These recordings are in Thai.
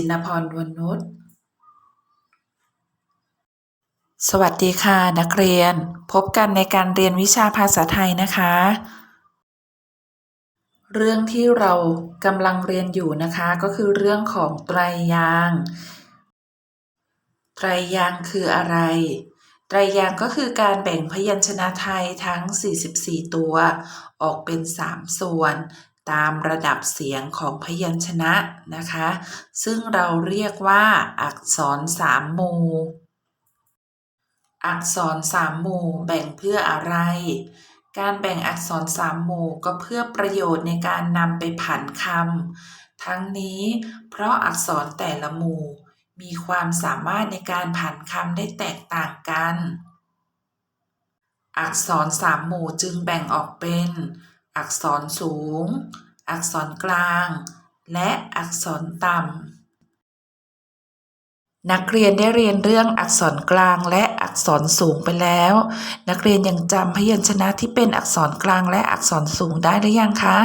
โดยครูจินพรวนุชสวัสดีค่ะ นักเรียน พบกันในการเรียนวิชาภาษาไทยนะคะ เรื่องที่เรากำลังเรียนอยู่นะคะก็คือเรื่องของไตรยาง ไตรยางคืออะไร ไตรยางก็คือการแบ่งพยัญชนะไทยทั้ง 44 ตัว ออกเป็น 3 ส่วน ตามระดับเสียงของพยัญชนะนะคะ ซึ่งเราเรียกว่าอักษรสามหมู่อักษรสามหมู่แบ่งเพื่ออะไร การแบ่งอักษรสามหมู่ก็เพื่อประโยชน์ในการนำไปผันคำทั้งนี้เพราะอักษรแต่ละหมู่ มีความสามารถในการผันคำได้แตกต่างกัน อักษรสามหมู่จึงแบ่งออกเป็น อักษรสูง อักษรกลาง และอักษรต่ำ นักเรียนได้เรียนเรื่องอักษรกลางและอักษรสูงไปแล้ว นักเรียนยังจำพยัญชนะที่เป็นอักษรกลางและอักษรสูงได้หรือยังคะ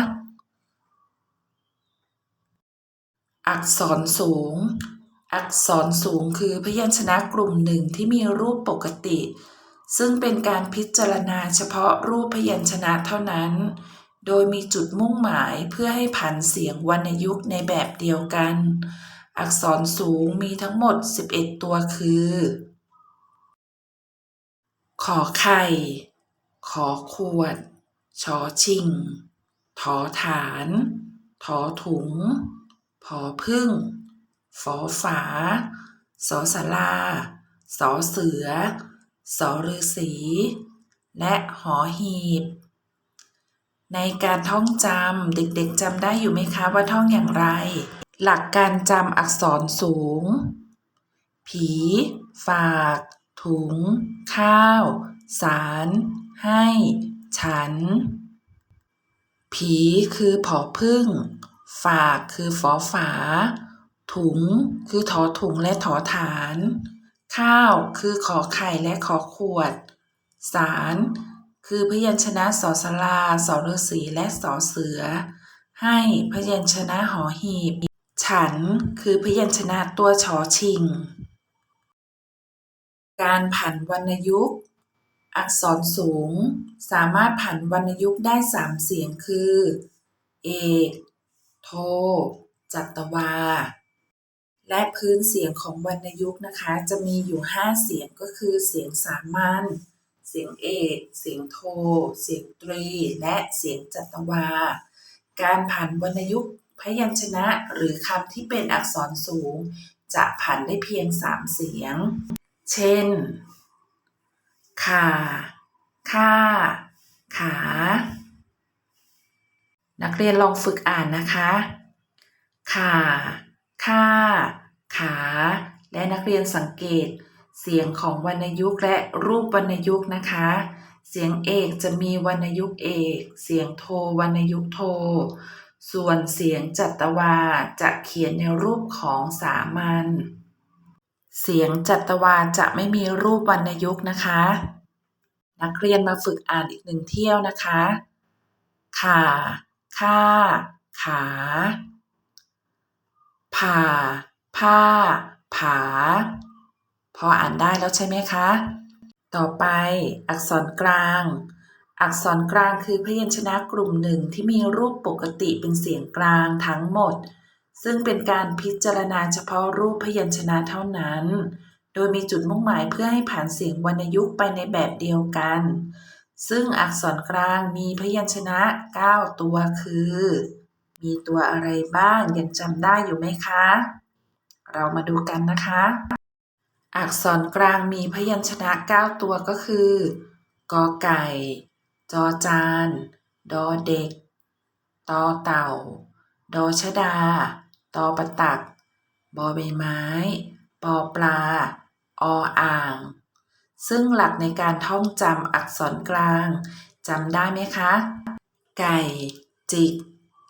อักษรสูง อักษรสูงคือพยัญชนะกลุ่มหนึ่งที่มีรูปปกติ ซึ่งเป็นการพิจารณาเฉพาะรูปพยัญชนะเท่านั้น โดยมีจุดมุ่งหมายเพื่อให้ผันเสียงวรรณยุกต์ในแบบเดียวกัน อักษรสูงมีทั้งหมด 11 ตัวคือ ขอไข่ ขอขวด ชอชิง ถอฐาน ถอถุงผอพึ่ง ฝอฝา สอสาราสอเสือ สฤาษี และหอหีบ ในการท่องจำเด็กๆจำได้อยู่ไหมคะว่าท่องอย่างไร หลักการจำอักษรสูง ผี ฝาก ถุง ข้าว สาร ให้ ฉัน ผีคือผอพึ่ง ฝากคือฝอฝา ถุงคือถอถุงและถอฐาน ข้าวคือขอไข่และขอขวด สาร คือพยัญชนะสอสลาสอฤาษีและสอเสือ ให้พยัญชนะหอหีบ ฉัน คือพยัญชนะตัวชอชิง การผันวรรณยุกต์ อักษรสูง สามารถผันวรรณยุกต์ได้สามเสียงคือ เอก โท จัตวา และพื้นเสียงของวรรณยุกต์นะคะ จะมีอยู่ 5 เสียงก็คือเสียงสามัญเสียงเอก เสียงโท เสียงตรี และเสียงจัตวา การผันวรรณยุกต์พยัญชนะหรือคำที่เป็นอักษรสูง จะผันได้เพียง 3 เสียง เช่น ข่า ค่า ขา นักเรียนลองฝึกอ่านนะคะ ข่า ค่า ขา และนักเรียนสังเกต เสียงของวรรณยุกต์และรูปวรรณยุกต์นะคะ เสียงเอกจะมีวรรณยุกต์เอก เสียงโทวรรณยุกต์โท ส่วนเสียงจัตวาจะเขียนในรูปของสามัญ เสียงจัตวาจะไม่มีรูปวรรณยุกต์นะคะ นักเรียนมาฝึกอ่านอีกหนึ่งเที่ยวนะคะข่าค่า ขา ผ่า ผ้า ผา พออ่านได้แล้วใช่ไหมคะ ต่อไปอักษรกลาง อักษรกลางคือพยัญชนะกลุ่มหนึ่งที่มีรูปปกติเป็นเสียงกลางทั้งหมด ซึ่งเป็นการพิจารณาเฉพาะรูปพยัญชนะเท่านั้น โดยมีจุดมุ่งหมายเพื่อให้ผ่านเสียงวรรณยุกต์ไปในแบบเดียวกัน ซึ่งอักษรกลางมีพยัญชนะ 9 ตัวคือ มีตัวอะไรบ้างยังจำได้อยู่ไหมคะ เรามาดูกันนะคะ อักษรกลางมีพยัญชนะ 9 ตัวก็คือกอไก่ จอจาน ดอเด็ก ตอเต่า ดอชดา ตอประตัก บอใบไม้ ปอปลา ออ่าง ซึ่งหลักในการท่องจำอักษรกลางจำได้ไหมคะ ไก่ จิก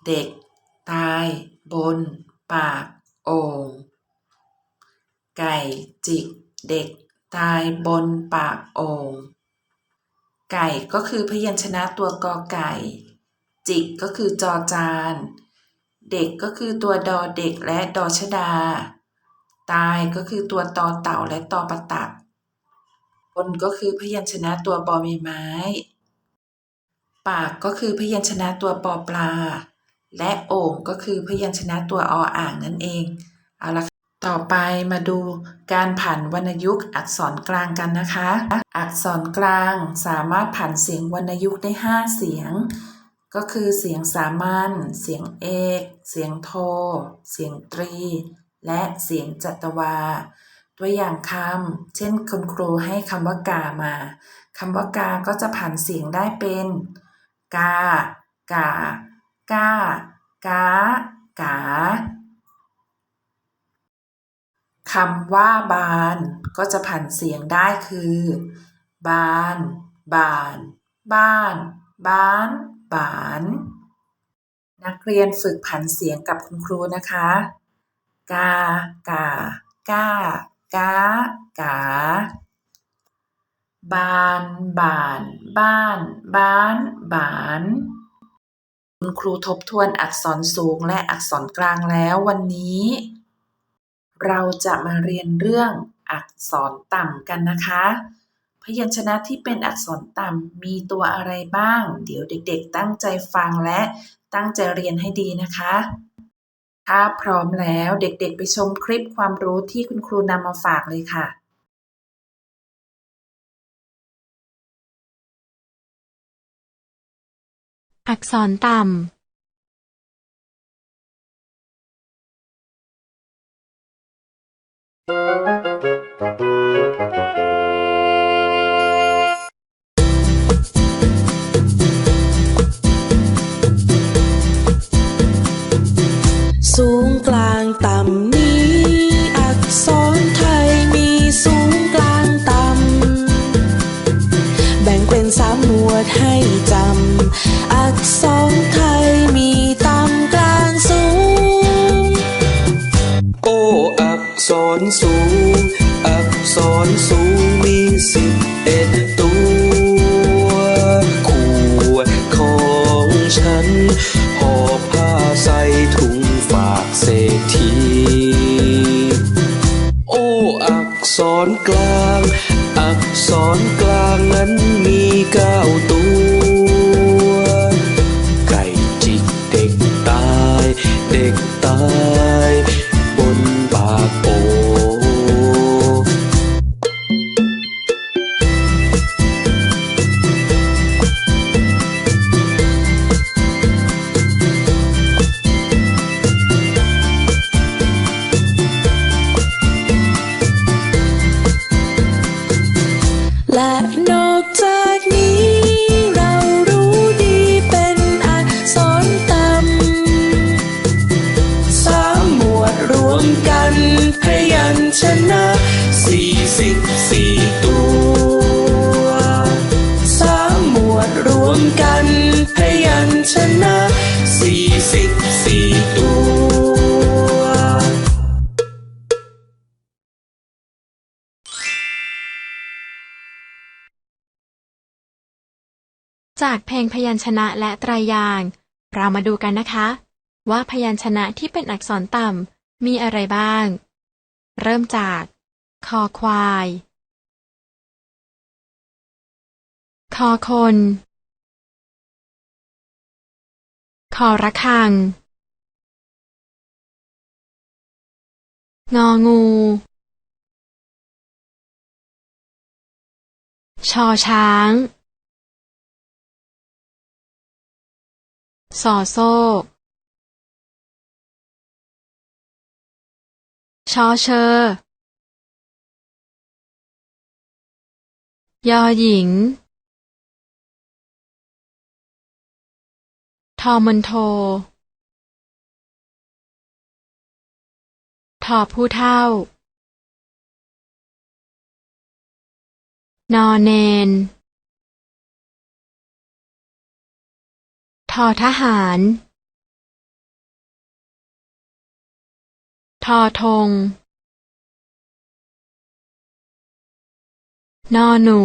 เด็ก ตาย บน ปาก โอ่งไก่จิก เด็ก ตายบนปากโอ่งไก่ก็คือพยัญชนะตัวกอไก่ จิกก็คือจอจาน เด็กก็คือตัวดอเด็กและดอชดา ตายก็คือตัวตอเต่าและตอประตักบนก็คือพยัญชนะตัวบอใบไม้ ปากก็คือพยัญชนะตัวปอปลา และโอ่งก็คือพยัญชนะตัวออ่างนั่นเอง เอาละค่ะต่อไปมาดูการผันวรรณยุกต์อักษรกลางกันนะคะ อักษรกลางสามารถผันเสียงวรรณยุกต์ได้ 5 เสียง ก็คือเสียงสามัญ เสียงเอก เสียงโท เสียงตรี และเสียงจัตวา ตัวอย่างคำเช่นคุณครูให้คำว่ากามาคำว่ากาก็จะผันเสียงได้เป็น กากา ก้ากากาคำว่าบานก็จะผันเสียงได้คือ บาน บาน บ้าน บ้าน บาน นักเรียนฝึกผันเสียงกับคุณครูนะคะ กากากากากาบาน บาน บ้าน บ้าน บาน คุณครูทบทวนอักษรสูงและอักษรกลางแล้ววันนี้ เราจะมาเรียนเรื่องอักษรต่ำกันนะคะ พยัญชนะที่เป็นอักษรต่ำมีตัวอะไรบ้าง เดี๋ยวเด็กๆ ตั้งใจฟังและตั้งใจเรียนให้ดีนะคะ ถ้าพร้อมแล้วเด็กๆ ไปชมคลิปความรู้ที่คุณครูนำมาฝากเลยค่ะ อักษรต่ำ พยัญชนะสี่สิบสี่ตัวสามหมวดรวมกันพยัญชนะสี่สิบสี่ตัวจากเพลงพยัญชนะและไตรยาง เรามาดูกันนะคะ ว่าพยัญชนะที่เป็นอักษรต่ำมีอะไรบ้าง เริ่มจาก คอควาย คอคน คอระฆัง งองู ชอช้างสอโซ่ ชอเชอยอหญิง ทอมันโท ทอผู้เท่า นอเนน ทอทหาร ทอธงนอหนู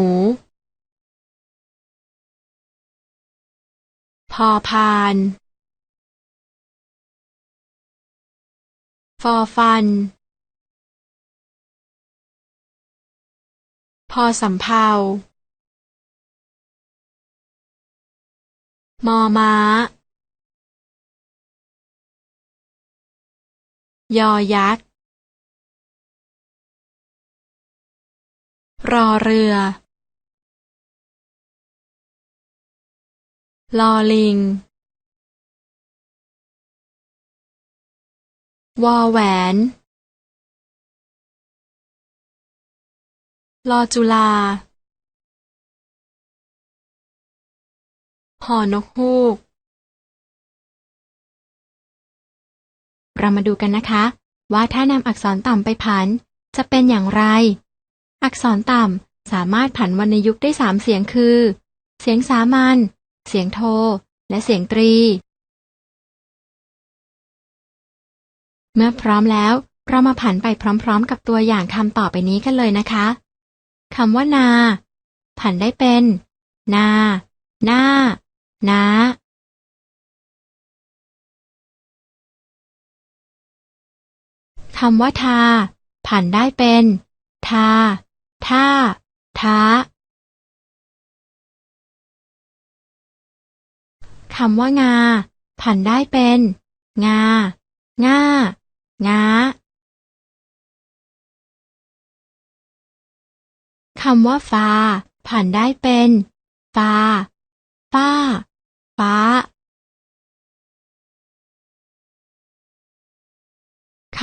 พอพาน ฟอฟัน พอสำเภามอม้า ยอยักษ์ รอเรือ ลอลิง วอแหวน ลอจุลา หอนกฮูก เรามาดูกันนะคะ ว่าถ้านำอักษรต่ำไปผัน จะเป็นอย่างไร อักษรต่ำสามารถผันวรรณยุกต์ได้สามเสียงคือ เสียงสามัญ เสียงโท และเสียงตรี เมื่อพร้อมแล้ว เรามาผันไปพร้อม ๆ กับตัวอย่างคำต่อไปนี้กันเลยนะคะคำว่านา ผันได้เป็น นา หน้า นา คำว่าทา ผันได้เป็น ทา ท่า ท้า คำว่างา ผันได้เป็น งา ง่า ง้า คำว่าฟ้า ผันได้เป็น ฟ้า ฟ้า ฟ้า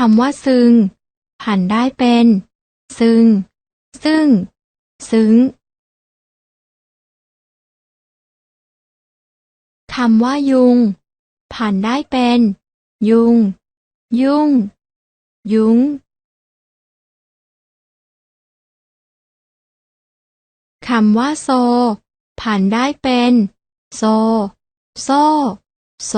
คำว่าซึง ผันได้เป็น ซึง ซึ่ง ซึ้งคำว่ายุง ผันได้เป็น ยุง ยุ่ง ยุ้งคำว่าโซ ผันได้เป็น โซ โซ โซ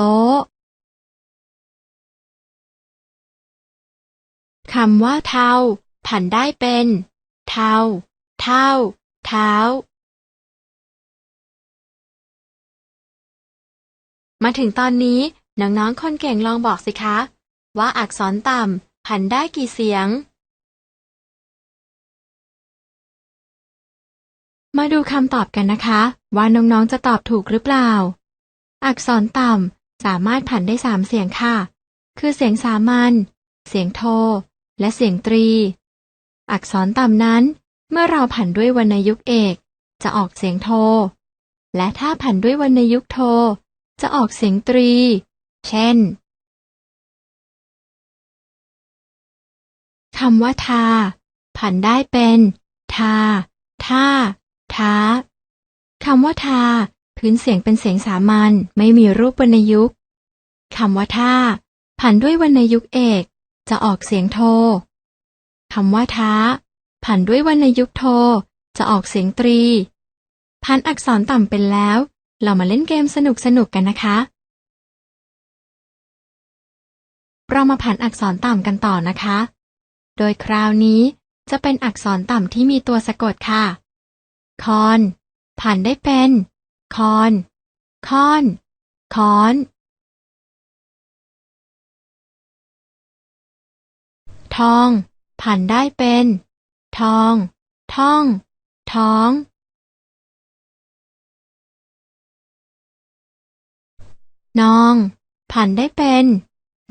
คำว่าเทาผันได้เป็น เทาเท่า เท้า มาถึงตอนนี้น้องๆคนเก่งลองบอกสิคะ ว่าอักษรต่ำผันได้กี่เสียง มาดูคำตอบกันนะคะ ว่าน้องๆจะตอบถูกหรือเปล่า อักษรต่ำสามารถผันได้สามเสียงค่ะ คือเสียงสามัญ เสียงโท และเสียงตรี อักษรต่ำนั้น เมื่อเราผันด้วยวรรณยุกต์เอก จะออกเสียงโท และถ้าผันด้วยวรรณยุกต์โท จะออกเสียงตรี เช่นคำว่าทา ผันได้เป็นทาท่าท้าคำว่าทา พื้นเสียงเป็นเสียงสามัญไม่มีรูปวรรณยุกต์คำว่าท่าผันด้วยวรรณยุกต์เอก จะออกเสียงโทคำว่าท้า ผันด้วยวรรณยุกต์โท จะออกเสียงตรี พันอักษรต่ำเป็นแล้ว เรามาเล่นเกมสนุกๆกันนะคะ เรามาผันอักษรต่ำกันต่อนะคะ โดยคราวนี้จะเป็นอักษรต่ำที่มีตัวสะกดค่ะ คอน ผันได้เป็น คอน คอน คอน ทอง ผันได้เป็น ทอง ท่อง ท้อง นอง ผันได้เป็น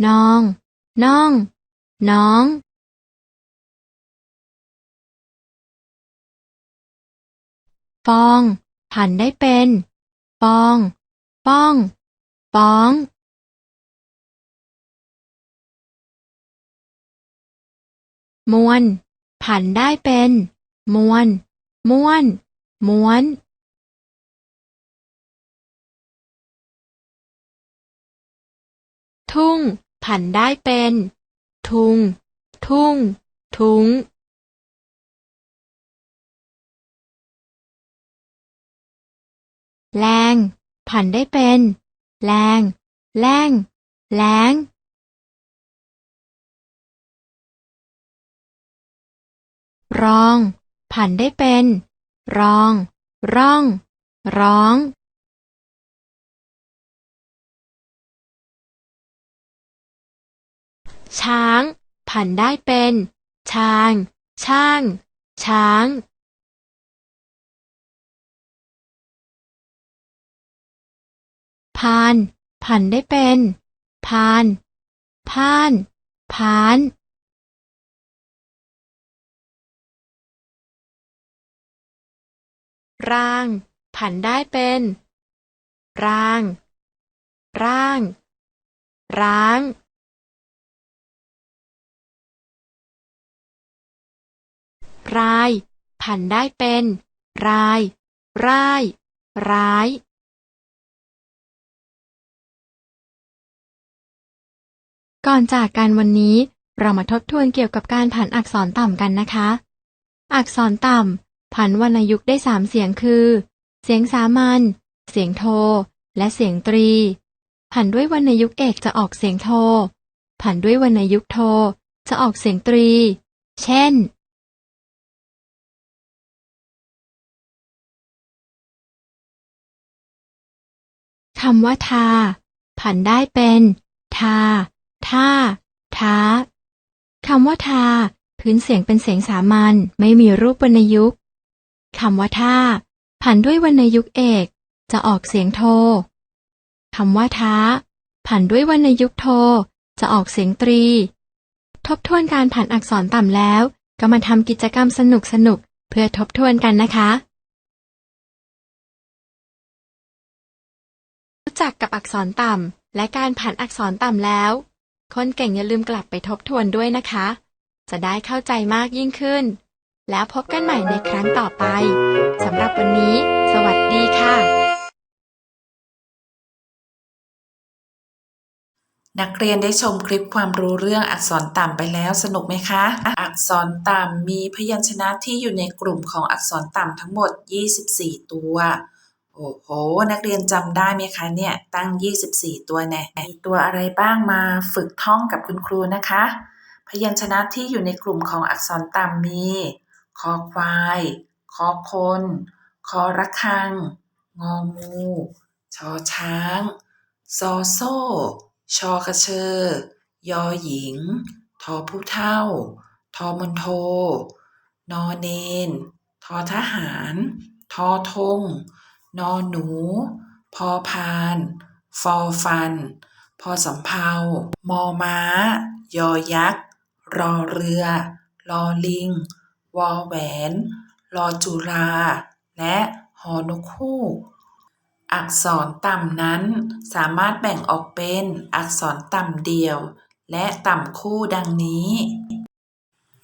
นอง น่อง น้อง ฟอง ผันได้เป็น ฟอง ป้องฟ้อง มวน ผันได้เป็น มวน ม้วน ม้วน ทุ่ง ผันได้เป็น ทุง ทุ่ง ทุงแรง ผันได้เป็น แรง แรง แรง รอง ผันได้เป็น รอง ร่อง ร้อง ช้าง ผันได้เป็น ช้าง ช่าง ช้างพาน ผันได้เป็น พาน พาน พาน ร่าง ผันได้เป็นร่าง ร่าง ร้างราย ผันได้เป็น ราย ร่าย ร้าย ก่อนจากกันวันนี้ เรามาทบทวนเกี่ยวกับการผันอักษรต่ำกันนะคะ อักษรต่ำ ผันวรรณยุกต์ได้สามเสียงคือ เสียงสามัญ เสียงโท และเสียงตรี ผันด้วยวรรณยุกต์เอกจะออกเสียงโท ผันด้วยวรรณยุกต์โทจะออกเสียงตรี เช่น คำว่าทา ผันได้เป็น ทา ท่า ท้า คำว่าทา พื้นเสียงเป็นเสียงสามัญไม่มีรูปวรรณยุก คำว่าท่าผันด้วยวรรณยุกต์เอก จะออกเสียงโทคำว่าท้า ผันด้วยวรรณยุกต์โท จะออกเสียงตรี ทบทวนการผันอักษรต่ำแล้ว ก็มาทำกิจกรรมสนุกๆเพื่อทบทวนกันนะคะรู้จักกับอักษรต่ำและการผันอักษรต่ำแล้ว คนเก่งอย่าลืมกลับไปทบทวนด้วยนะคะ จะได้เข้าใจมากยิ่งขึ้น แล้วพบกันใหม่ในครั้งต่อไปสำหรับวันนี้ สวัสดีค่ะ นักเรียนได้ชมคลิปความรู้เรื่องอักษรต่ำไปแล้วสนุกไหมคะ อักษรต่ำมีพยัญชนะที่อยู่ในกลุ่มของอักษรต่ำทั้งหมด 24 ตัวโอ้โห นักเรียนจำได้ไหมคะเนี่ย ตั้ง 24 ตัวแน่มีตัวอะไรบ้างมาฝึกท่องกับคุณครูนะคะ พยัญชนะที่อยู่ในกลุ่มของอักษรต่ำมี คอควาย คอคน คอระฆัง งองู ชอช้าง ซอโซ่ ชอกระเชอยอหญิง ทอผู้เท่า ทอมนโท นอเนน ทอทหาร ทอทง นอหนู พอพาน ฟอฟัน พอสำเภามอม้า ยอยักษ์ รอเรือ ลอลิง วอแหวนรอจุราและหอนกฮูก อักษรต่ำนั้นสามารถแบ่งออกเป็นอักษรต่ำเดี่ยว และต่ำคู่ดังนี้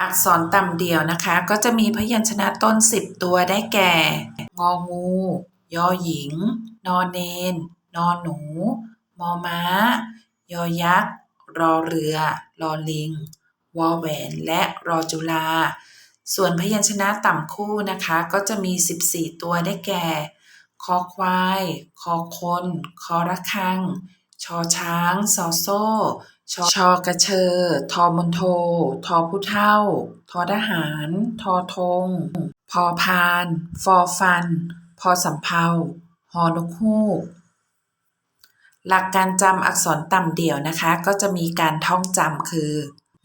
อักษรต่ำเดี่ยวนะคะ ก็จะมีพยัญชนะต้น 10 ตัวได้แก่ งองู ยอหญิง นอเนน นอหนู มอม้า ยอยักษ์ รอเรือลอลิง วอแหวน และรอจุฬา ส่วนพยัญชนะต่ำคู่นะคะ ก็จะมี 14 ตัวได้แก่ คอควาย คอคน คอระฆัง ชอช้าง ซอโซ่ ชอชอกระเชอ ทอมนโท ทอผู้เท่า ทอทหาร ทอธง พอพาน ฟอฟัน พอสำเภาฮอนกฮูก หลักการจำอักษรต่ำเดี่ยวนะคะ ก็จะมีการท่องจำคือ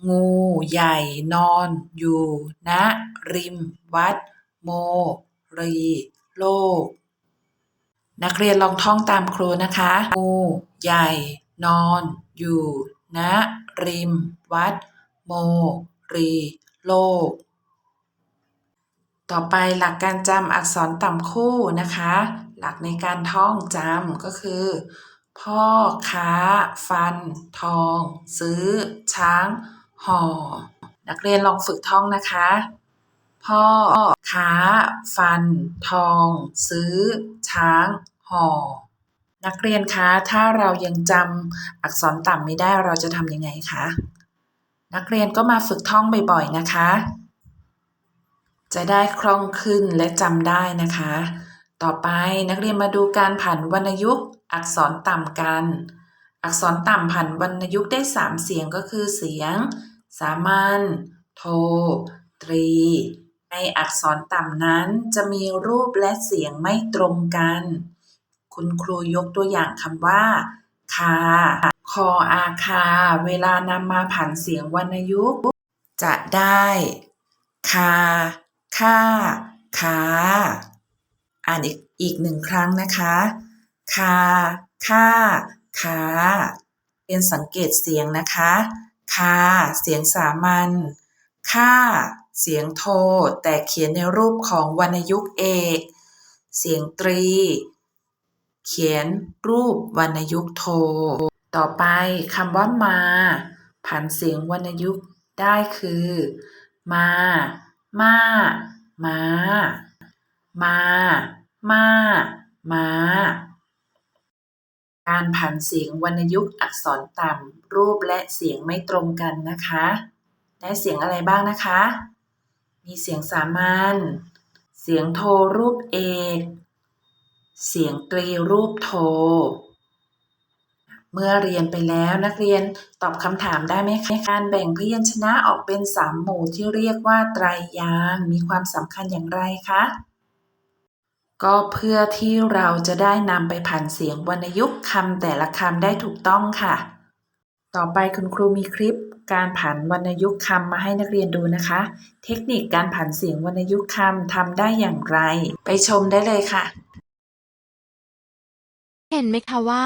งูใหญ่นอนอยู่ณริมวัดโมรีโลก นักเรียนลองท่องตามครูนะคะ งูใหญ่นอนอยู่ณริมวัดโมรีโลก ต่อไปหลักการจำอักษรต่ำคู่นะคะ หลักในการท่องจำก็คือ พ่อค้า ฟัน ทอง ซื้อ ช้าง ห่อนักเรียนลองฝึกท่องนะคะ พ่อ ค้า ฟัน ทอง ซื้อ ช้างห่อนักเรียนคะ ถ้าเรายังจำอักษรต่ำไม่ได้เราจะทำยังไงคะ นักเรียนก็มาฝึกท่องบ่อยๆนะคะ จะได้คล่องขึ้นและจำได้นะคะ ต่อไปนักเรียนมาดูการผันวรรณยุกต์อักษรต่ำกันอักษรต่ำผันวรรณยุกต์ได้สามเสียงก็คือเสียง สามัญ โท ตรี ในอักษรต่ำนั้นจะมีรูปและเสียงไม่ตรงกัน คุณครูยกตัวอย่างคำว่า คา คออาคา เวลานำมาผันเสียงวรรณยุกต์ จะได้ คา ค่าขาอ่านอีกอีกหนึ่งครั้งนะคะ คา ค่าขาเป็นสังเกตเสียงนะคะ คา เสียงสามัญค่า เสียงโท แต่เขียนในรูปของวรรณยุกต์เอก เสียงตรี เขียนรูปวรรณยุกต์โท ต่อไปคำว่ามา ผันเสียงวรรณยุกต์ได้คือ มา มาม้ามา มา มาการผันเสียงวรรณยุกต์อักษรต่ำ รูปและเสียงไม่ตรงกันนะคะ ได้เสียงอะไรบ้างนะคะ มีเสียงสามัญ เสียงโทรูปเอก เสียงตรีรูปโท เมื่อเรียนไปแล้วนักเรียนตอบคำถามได้ไหมคะการแบ่งพยัญชนะออกเป็นสามหมู่ที่เรียกว่าไตรยางมีความสำคัญอย่างไรคะก็เพื่อที่เราจะได้นำไปผันเสียงวรรณยุกต์คำแต่ละคำได้ถูกต้องค่ะ ต่อไปคุณครูมีคลิปการผันวรรณยุกต์คำมาให้นักเรียนดูนะคะ เทคนิคการผันเสียงวรรณยุกต์คำทำได้อย่างไร ไปชมได้เลยค่ะ เห็นไหมคะว่า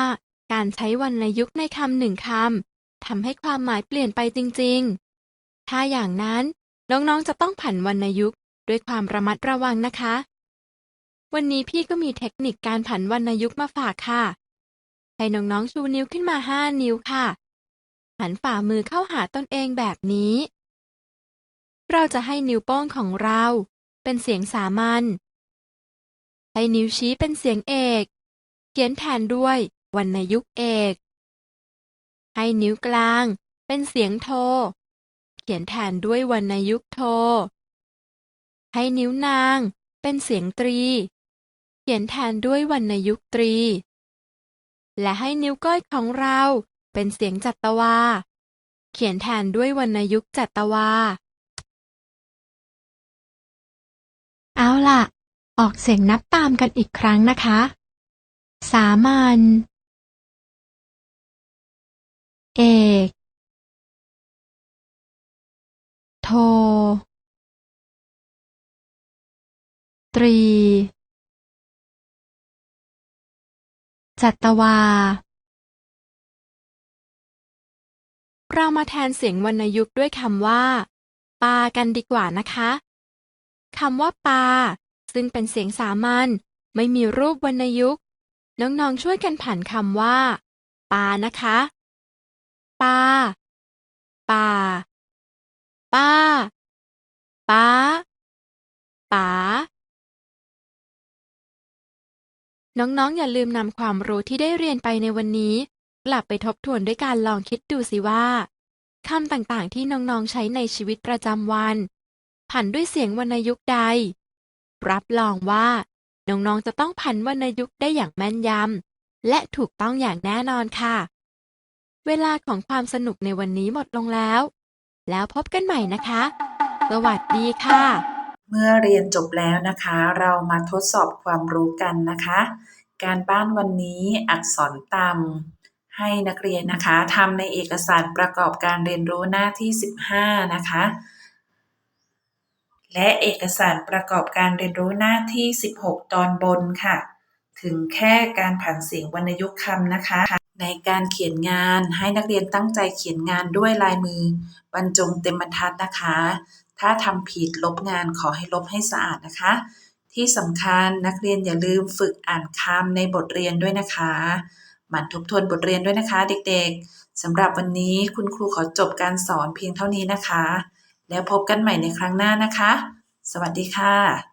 การใช้วรรณยุกต์ในคำหนึ่งคำทำให้ความหมายเปลี่ยนไปจริง ๆ ถ้าอย่างนั้นน้องๆจะต้องผันวรรณยุกต์ด้วยความระมัดระวังนะคะ วันนี้พี่ก็มีเทคนิคการผันวรรณยุกต์มาฝากค่ะ ให้น้องๆชูนิ้วขึ้นมาห้านิ้วค่ะ หันฝ่ามือเข้าหาตนเองแบบนี้ เราจะให้นิ้วโป้งของเรา เป็นเสียงสามัญ ให้นิ้วชี้เป็นเสียงเอก เขียนแทนด้วยวรรณยุกเอก ให้นิ้วกลาง เป็นเสียงโท เขียนแทนด้วยวรรณยุกโท ให้นิ้วนาง เป็นเสียงตรี เขียนแทนด้วยวรรณยุกตรี และให้นิ้วก้อยของเรา เป็นเสียงจัตวา เขียนแทนด้วยวรรณยุกต์จัตวา เอาล่ะ ออกเสียงนับตามกันอีกครั้งนะคะ สามัญ เอก โท ตรี จัตวา เรามาแทนเสียงวรรณยุกต์ด้วยคำว่า ปากันดีกว่านะคะคำว่าปา ซึ่งเป็นเสียงสามัญไม่มีรูปวรรณยุกต์น้องๆช่วยกันผันคำว่า ปานะคะ ปา ปา ป้า ป้า ป๋า น้องๆอย่าลืมนำความรู้ที่ได้เรียนไปในวันนี้ กลับไปทบทวนด้วยการลองคิดดูสิว่าคำต่างๆ ที่น้องๆ ใช้ในชีวิตประจำวัน ผันด้วยเสียงวรรณยุกต์ใด รับรองว่า น้องๆ จะต้องผันวรรณยุกต์ได้อย่างแม่นยำ และถูกต้องอย่างแน่นอนค่ะ เวลาของความสนุกในวันนี้หมดลงแล้ว แล้วพบกันใหม่นะคะ สวัสดีค่ะ เมื่อเรียนจบแล้วนะคะ เรามาทดสอบความรู้กันนะคะ การบ้านวันนี้อักษรต่ำ ให้นักเรียนนะคะทำในเอกสารประกอบการเรียนรู้หน้าที่ 15 นะคะ และเอกสารประกอบการเรียนรู้หน้าที่ 16 ตอนบนค่ะ ถึงแค่การผันเสียงวรรณยุกต์คำนะคะ ในการเขียนงานให้นักเรียนตั้งใจเขียนงานด้วยลายมือบรรจงเต็มบรรทัดนะคะ ถ้าทำผิดลบงานขอให้ลบให้สะอาดนะคะ ที่สำคัญนักเรียนอย่าลืมฝึกอ่านคำในบทเรียนด้วยนะคะ มั่นทบทวนบทเรียนด้วยนะคะเด็กๆสำหรับวันนี้คุณครูขอจบการสอนเพียงเท่านี้นะคะ แล้วพบกันใหม่ในครั้งหน้านะคะ สวัสดีค่ะ